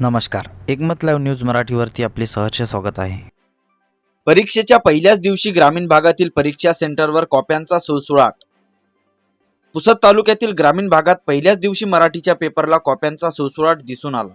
नमस्कार. एकमत live news मराठीवरती आपले सहर्ष स्वागत आहे. परीक्षेच्या पहिल्याच दिवशी ग्रामीण भागातील परीक्षा सेंटरवर कॉप्यांचा सुळसुळाट. पुसद तालुक्यातील ग्रामीण भागात पहिल्याच दिवशी मराठीच्या पेपरला कॉप्यांचा सुळसुळाट दिसून आला.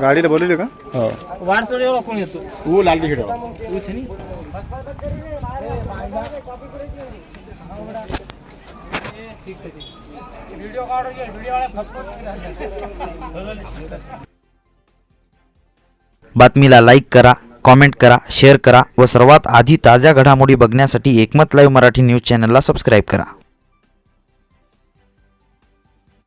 गाडीला बोलवली का हो कोण येतो लाल टिकट तूच नाही व्हिडिओ बातमीला लाईक करा कॉमेंट करा शेअर करा व सर्वात आधी ताज्या घडामोडी बघण्यासाठी एकमत लाईव्ह मराठी न्यूज़ चॅनलला सबस्क्राईब करा